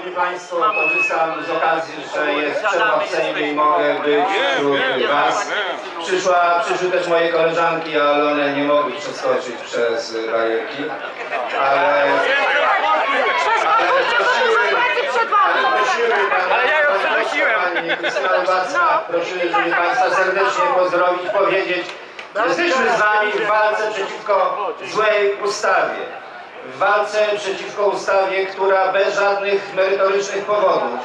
Szanowni Państwo, korzystam z okazji, że jest przerwa w Sejmie i mogę być wśród Was. Przyszła, przyszły też moje koleżanki, ale one nie mogły przeskoczyć przez barierki. Ale, ale ja ją Pani przenosiłem. Pani Krystyna Lubacka, prosiły, żeby Państwa serdecznie pozdrowić, powiedzieć, że jesteśmy z Wami w walce przeciwko złej ustawie. W walce przeciwko ustawie, która bez żadnych merytorycznych powodów,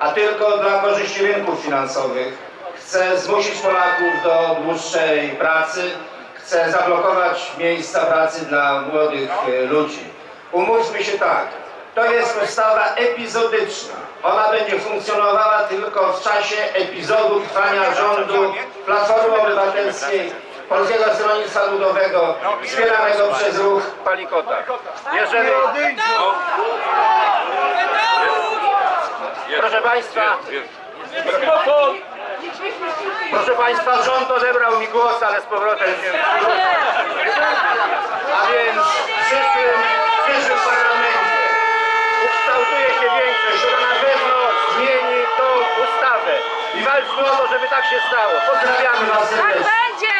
a tylko dla korzyści rynków finansowych chce zmusić Polaków do dłuższej pracy, chce zablokować miejsca pracy dla młodych e, ludzi. Umówmy się tak, to jest ustawa epizodyczna. Ona będzie funkcjonowała tylko w czasie epizodu trwania rządu Platformy Obywatelskiej, Polskiego Stronnictwa Ludowego, wspieranego przez ruch Palikota. Jeżeli... Proszę Państwa, proszę Państwa, rząd odebrał mi głos, ale z powrotem się... o to, żeby tak się stało. Pozdrawiamy Was Tak będzie!